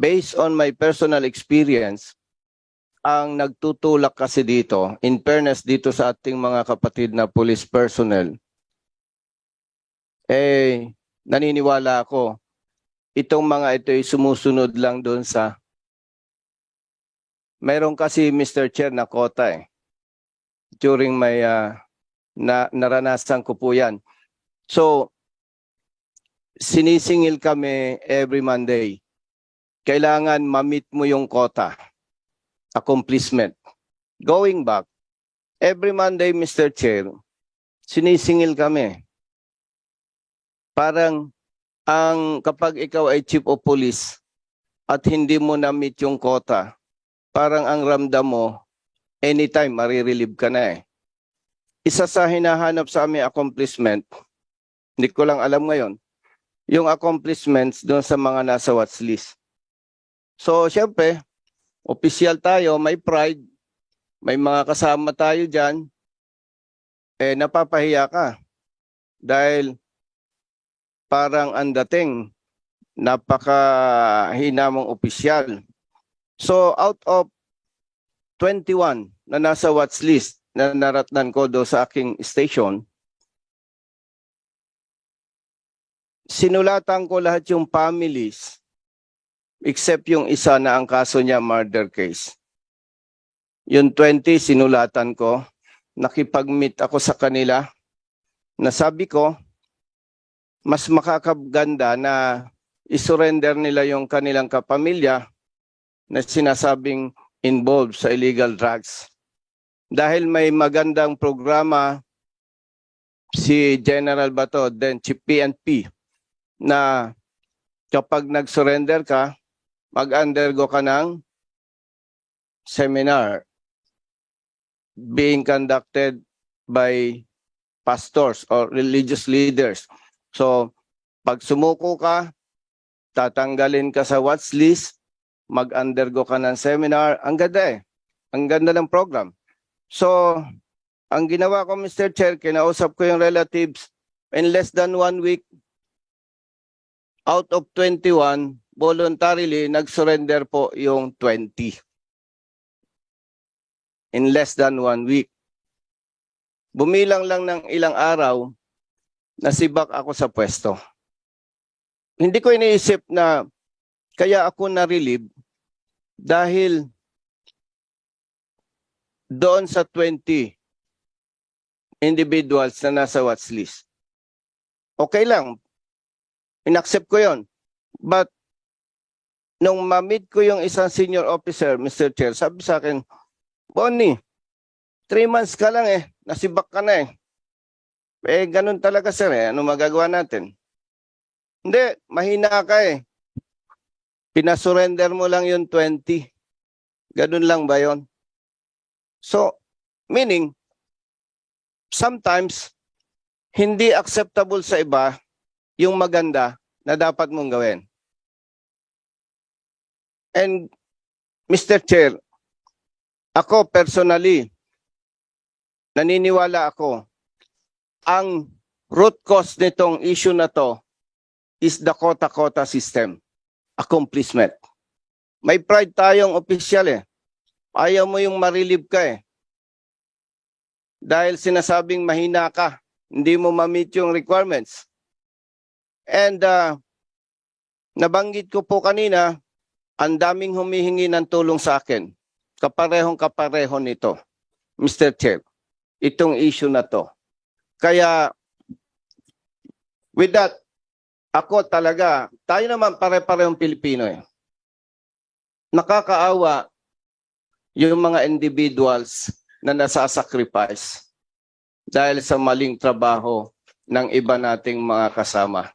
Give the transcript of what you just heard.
based on my personal experience, ang nagtutulak kasi dito, in fairness dito sa ating mga kapatid na police personnel, eh, naniniwala ako, itong mga ito ay sumusunod lang doon sa, mayroon kasi Mr. Chair na kota eh, during my, ah, na, naranasan ko po yan. So, sinisingil kami every Monday. Kailangan ma-meet mo yung quota. Accomplishment. Going back, every Monday, Mr. Chair, sinisingil kami. Parang ang kapag ikaw ay chief of police at hindi mo na-meet yung quota, parang ang ramdam mo, anytime marirelieve ka na eh. Isa sa hinahanap sa aming accomplishment, hindi ko lang alam ngayon, yung accomplishments doon sa mga nasa watch list. So, syempre, official tayo, may pride, may mga kasama tayo dyan, eh napapahiya ka. Dahil parang ang dating, napakahina mong opisyal. So, out of 21 na nasa watch list na naratnan ko do sa aking station, sinulatan ko lahat yung families except yung isa na ang kaso niya murder case. Yung 20 sinulatan ko, nakipag-meet ako sa kanila, nasabi ko, mas makakaganda na isurrender nila yung kanilang kapamilya na sinasabing involved sa illegal drugs. Dahil may magandang programa si General Bato, then si PNP, na kapag nag-surrender ka, mag-undergo ka ng seminar being conducted by pastors or religious leaders. So, pag sumuko ka, tatanggalin ka sa watch list, mag-undergo ka ng seminar. Ang ganda eh. Ang ganda ng program. So, ang ginawa ko, Mr. Chair, kinausap ko yung relatives in less than one week, out of 21, voluntarily nag-surrender po yung 20 in less than one week. Bumilang lang ng ilang araw, nasibak ako sa pwesto. Hindi ko iniisip na kaya ako na-relieve dahil doon sa 20 individuals na nasa watch list. Okay lang. Inaccept ko yon. But nung ma-meet ko yung isang senior officer, Mr. Chair, sabi sa akin, Bonnie, three months ka lang eh. Nasibak ka na eh. Eh, ganun talaga sir eh. Ano magagawa natin? Hindi, mahina ka eh. Pinasurrender mo lang yung 20. Ganun lang ba yon? So, meaning, sometimes, hindi acceptable sa iba yung maganda na dapat mong gawin. And, Mr. Chair, ako personally, naniniwala ako, ang root cause nitong issue na to is the quota-quota system. Accomplishment. May pride tayong opisyal eh. Ayaw mo yung marilib ka eh. Dahil sinasabing mahina ka, hindi mo ma-meet yung requirements. And uh, nabanggit ko po kanina, ang daming humihingi ng tulong sa akin. Kaparehong kapareho nito, Mr. Chair, itong issue na to. Kaya, with that, ako talaga, tayo naman pare-parehong Pilipino eh. Nakakaawa yung mga individuals na nasasacrifice dahil sa maling trabaho ng iba nating mga kasama.